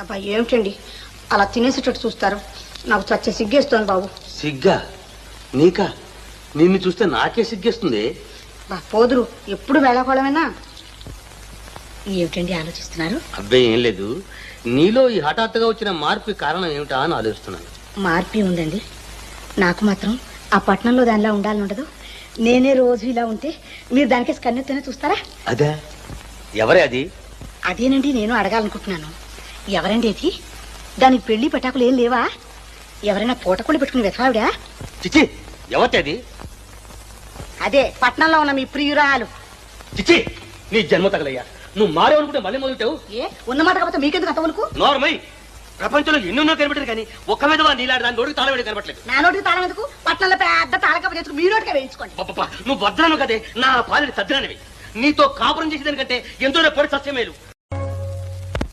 అబ్బా ఏమిటండి? అలా తినేసేటట్టు చూస్తారు. నాకు చచ్చే సిగ్గేస్తోంది బాబు. సిగ్గా? నీకా? నిన్ను చూస్తే నాకే సిగ్గేస్తుంది. బా పోదురు. ఎప్పుడు వేళకోళమేనా? ఏమిటండి ఆలోచిస్తున్నారు? అబ్బాయి ఏం లేదు. నీలో ఈ హఠాత్తుగా వచ్చిన మార్పు కారణం ఏమిటా అని ఆలోచిస్తున్నాను. మార్పి ఉందండి. నాకు మాత్రం ఆ పట్టణంలో దానిలా ఉండాలని ఉండదు. నేనే రోజు ఇలా ఉంటే మీరు దానికి కన్నెత్తనే చూస్తారా? అదే? ఎవరే అది? అదేనండి నేను అడగాలనుకుంటున్నాను. ఎవరండి అది దానికి పెళ్ళి పటాకులు ఏం లేవా? ఎవరైనా పూటకుళ్ళు పెట్టుకుని వెతవావిడా చిచి ఎవరి అది? పట్నంలో ఉన్న మీ ప్రియురాలు. చిచి నీ జన్మ తగలయ్యా. నువ్వు మారేవనుకుంటే మళ్ళీ మొదలుతావు ఏ ఉన్నమాట కాకపోతే మీకెందుకు అంతవరకు నోర్మై ప్రపంచంలో ఎన్నెన్నో కనిపెట్టారు కానీ ఒక్క మీద నీలాంటి దాని నోడికి తాళవేడి కనపట్లేదు నా నోటికి తాళం ఎందుకు? పట్నంలో పెద్ద తాళకప్ప చేసుకు మీ నోటికే వేయించుకోండి. నువ్వు భద్రను కదే నా పాలిడి సద్రానివి నీతో కాపురం చేసేదానికంటే ఎంతో పొడి సస్యమేలు